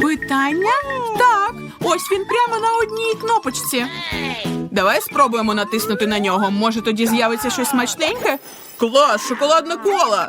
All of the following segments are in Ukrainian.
Питання? Так. Ось він прямо на одній кнопочці. Давай спробуємо натиснути на нього. Може, тоді з'явиться щось смачненьке? Клас, шоколадна кола.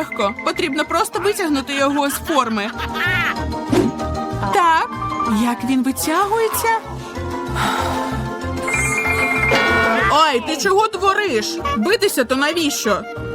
Легко. Потрібно просто витягнути його з форми. Так, як він витягується? Ой, ти чого твориш? Битися то навіщо?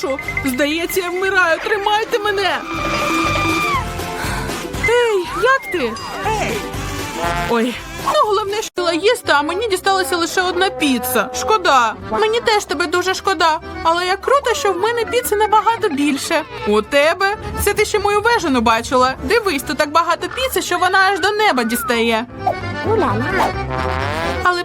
прошу. Здається, я вмираю. Тримайте мене. Ей, як ти? Ой. Ну, головне, що їсти, а мені дісталася лише одна піца. Шкода. Мені теж тебе дуже шкода. Але як круто, що в мене піци набагато більше. У тебе? Це ти ще мою вежину бачила. Дивись, тут так багато піци, що вона аж до неба дістає. Але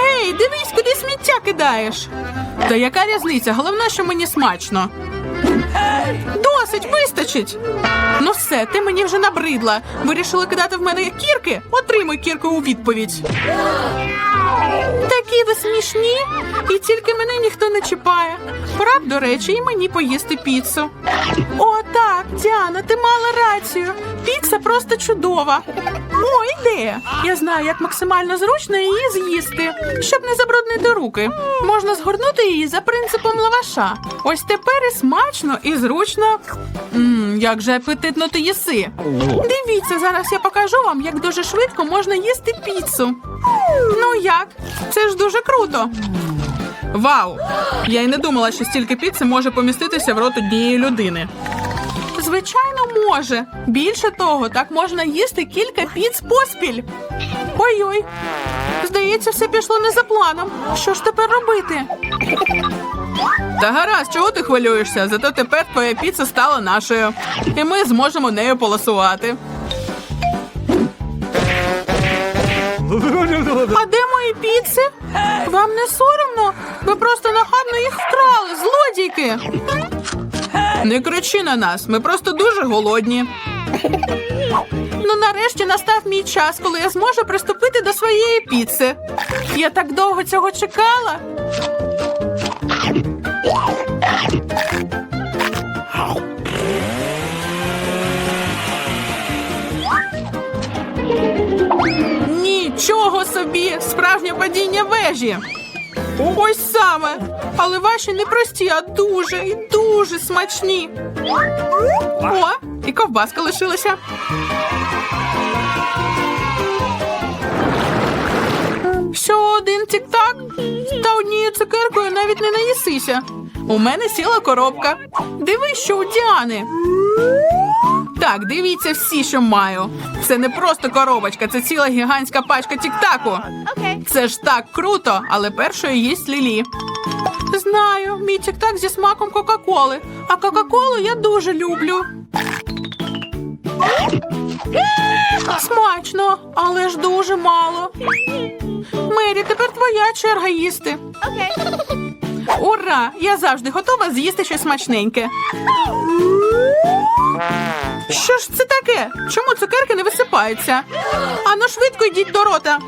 Ей, дивись, куди сміття кидаєш. Та яка різниця? Головне, що мені смачно. Досить, вистачить. Ну все, ти мені вже набридла. Вирішила кидати в мене кірки? Отримуй кірку у відповідь. Такі ви смішні, і тільки мене ніхто не чіпає. Пора б, до речі, і мені поїсти піцу. О, так, Діана, ти мала рацію. Піца просто чудова. О, ідея. Я знаю, як максимально зручно її з'їсти, щоб не забруднити руки. Можна згорнути її за принципом лаваша. Ось тепер і смачно, і зручно. Мм, як же апетитно ти їси. Дивіться, зараз я покажу вам, як дуже швидко можна їсти піцу. Ну як? Це ж дуже круто. Вау! Я й не думала, що стільки піци може поміститися в рот однієї людини. Звичайно, може. Більше того, так можна їсти кілька піц поспіль. Ой-ой. Здається, все пішло не за планом. Що ж тепер робити? Та гаразд, чого ти хвилюєшся? Зато тепер твоя піца стала нашою. І ми зможемо нею полосувати. А де мої піци? Вам не соромно? Ви просто нахабно їх вкрали, злодійки. Не кричи на нас, ми просто дуже голодні. Ну, нарешті настав мій час, коли я зможу приступити до своєї піци. Я так довго цього чекала. Нічого собі! Справжнє падіння вежі. Ось саме. Але ваші не прості, а дуже і дуже смачні. О, і ковбаска лишилася. Що один тік-так? Та однією цукеркою навіть не наїсися. У мене сіла коробка. Дивись, що у Діани. Так, дивіться всі, що маю. Це не просто коробочка, це ціла гігантська пачка тік-таку. Це ж так круто, але першою їсть Лілі. Знаю, мій тік-так зі смаком Кока-Коли. А Кока-Колу я дуже люблю. Смачно, але ж дуже мало. Мері, тепер твоя черга їсти. Okay. Ура! Я завжди готова з'їсти щось смачненьке. Що ж це таке? Чому цукерки не висипаються? Ану швидко йдіть до рота.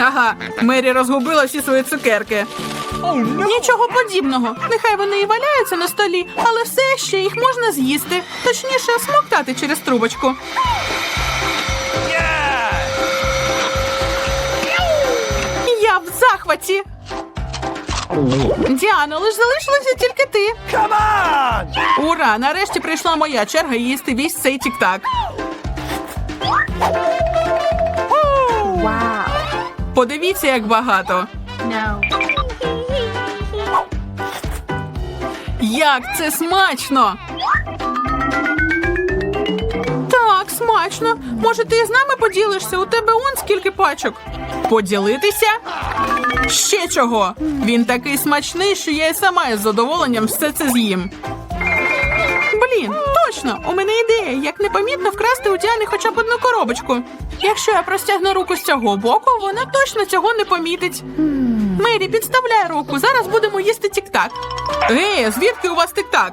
Ага, Мері розгубила всі свої цукерки. Нічого подібного. Нехай вони і валяються на столі, але все ще їх можна з'їсти. Точніше, смоктати через трубочку. Я в захваті. Діано, лиш залишилася тільки ти. Ура! Нарешті прийшла моя черга їсти весь цей тік-так. Подивіться, як багато. Як це смачно! Так, смачно. Може, ти з нами поділишся? У тебе он скільки пачок. Поділитися? Ще чого? Він такий смачний, що я й сама із задоволенням все це з'їм. Блін, точно, у мене ідея, як непомітно вкрасти у Діани хоча б одну коробочку. Якщо я простягну руку з цього боку, вона точно цього не помітить. Мері, підставляй руку. Зараз будемо їсти тік-так. Гей, звідки у вас тік-так?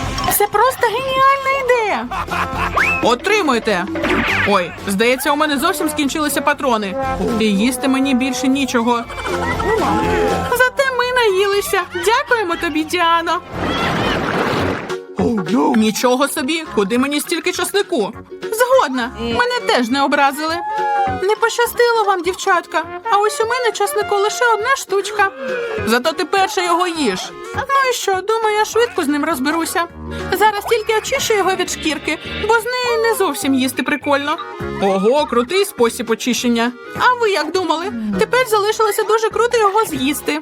Це просто геніальна ідея. Отримуйте. Ой, здається, у мене зовсім скінчилися патрони. І їсти мені більше нічого. Зате ми наїлися. Дякуємо тобі, Діано. Нічого собі, куди мені стільки часнику? Згодна, мене теж не образили. Не пощастило вам, дівчатка. А ось у мене часнику лише одна штучка. Зато ти перша його їж. Ну і що, думаю, я швидко з ним розберуся. Зараз тільки очищу його від шкірки, бо з неї не зовсім їсти прикольно. Ого, крутий спосіб очищення. А ви як думали? Тепер залишилося дуже круто його з'їсти.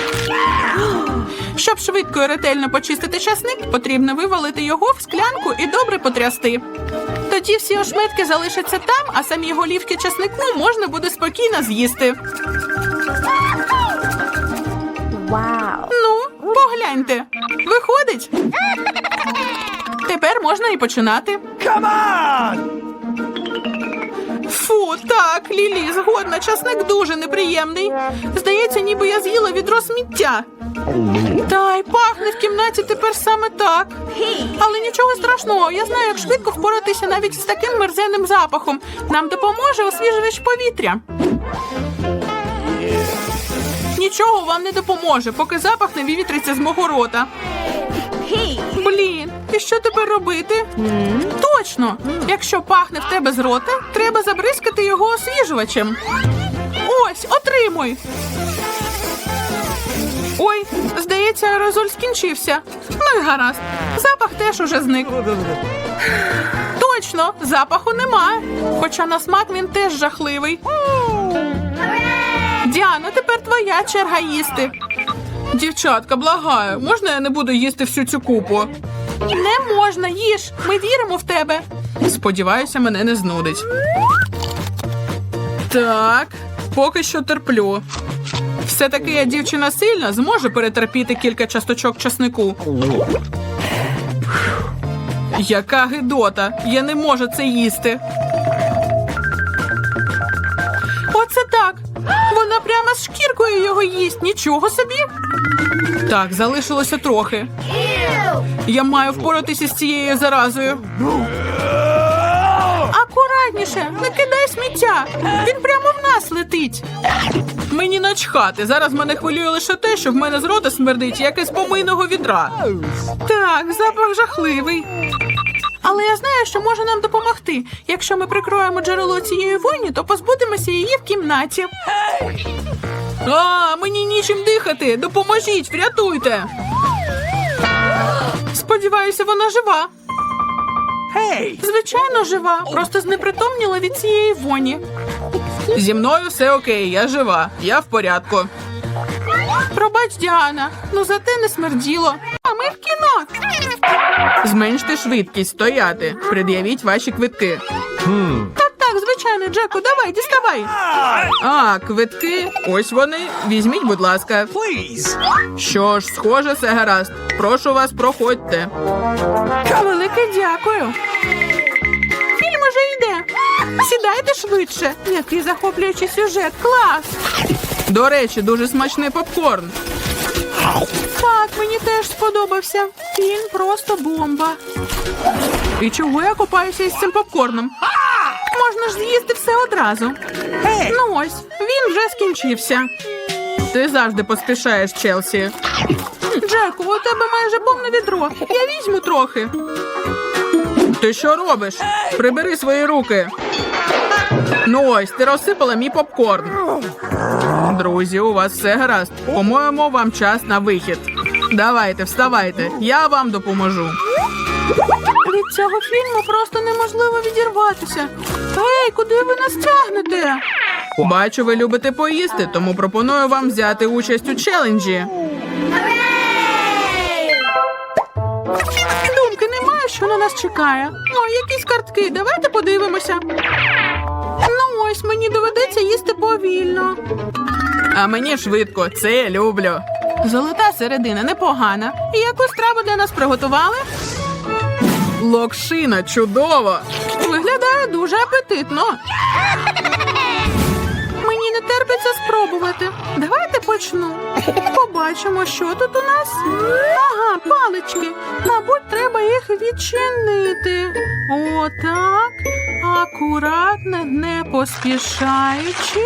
Щоб швидко і ретельно почистити часник, потрібно вивалити його в склянку і добре потрясти. Тоді всі ошметки залишаться там, а самі голівки часнику можна буде спокійно з'їсти. Wow. Ну, погляньте. Виходить. Тепер можна і починати. Фу, так, Лілі, згодна, часник дуже неприємний. Здається, ніби я з'їла відро сміття. Та й пахне в кімнаті тепер саме так. Але нічого страшного, я знаю, як швидко впоратися навіть з таким мерзенним запахом. Нам допоможе освіжувач повітря. Нічого вам не допоможе, поки запах не вивітриться з мого рота. Блін, і що тепер робити? Точно! Якщо пахне в тебе з рота, треба забризкати його освіжувачем. Ось, отримуй. Ой, здається, аерозоль скінчився. Ну і гаразд. Запах теж уже зник. Точно, запаху нема. Хоча на смак він теж жахливий. Діана, тепер твоя черга їсти. Дівчатка, благаю, можна я не буду їсти всю цю купу? Не можна, їж. Ми віримо в тебе. Сподіваюся, мене не знудить. Так, поки що терплю. Все-таки я дівчина сильна, зможу перетерпіти кілька часточок часнику. Яка гидота! Я не можу це їсти. Оце так. Вона прямо з шкіркою його їсть. Нічого собі. Так, залишилося трохи. Я маю впоратися з цією заразою. Акуратніше, не кидай сміття. Він прямо в нас летить. Мені начхати. Зараз мене хвилює лише те, що в мене з рота смердить, як із помийного відра. Так, запах жахливий. Але я знаю, що може нам допомогти. Якщо ми прикроємо джерело цієї воні, то позбудемося її в кімнаті. А, мені нічим дихати. Допоможіть, врятуйте. Сподіваюся, вона жива. Гей, Звичайно, жива. Просто знепритомніла від цієї воні. Зі мною все окей, я жива. Я в порядку. Пробач, Діана, ну зате не смерділо. А ми в кіно. Зменште швидкість, стояти. Пред'явіть ваші квитки. Так, звичайно, Джеку, давай, діставай. А, квитки. Ось вони. Візьміть, будь ласка. Що ж, схоже, все гаразд. Прошу вас, проходьте. Велике дякую. Фільм уже йде. Сідайте швидше. Який захоплюючий сюжет. Клас. До речі, дуже смачний попкорн. Так, мені теж сподобався. Фільм просто бомба. І чого я копаюся із цим попкорном? Можна ж з'їсти все одразу. Ну ось, він вже скінчився. Ти завжди поспішаєш, Челсі. Джеку, у тебе майже повне відро. Я візьму трохи. Ти що робиш? Прибери свої руки. Ну ось, ти розсипала мій попкорн. Друзі, у вас все гаразд. По-моєму, вам час на вихід. Давайте, вставайте, я вам допоможу. Від цього фільму просто неможливо відірватися. Ей, куди ви нас тягнете? Бачу, ви любите поїсти, тому пропоную вам взяти участь у челенджі. Думки немає, що на нас чекає. О, якісь картки. Давайте подивимося. Ну ось мені доведеться їсти повільно. А мені швидко, це я люблю. Золота середина непогана. І яку страву для нас приготували? Локшина чудово. Виглядає дуже апетитно. Мені не терпиться спробувати. Давайте почну. Побачимо, що тут у нас. Ага, палички. Мабуть, треба їх відчинити. Отак. Акуратно, не поспішаючи.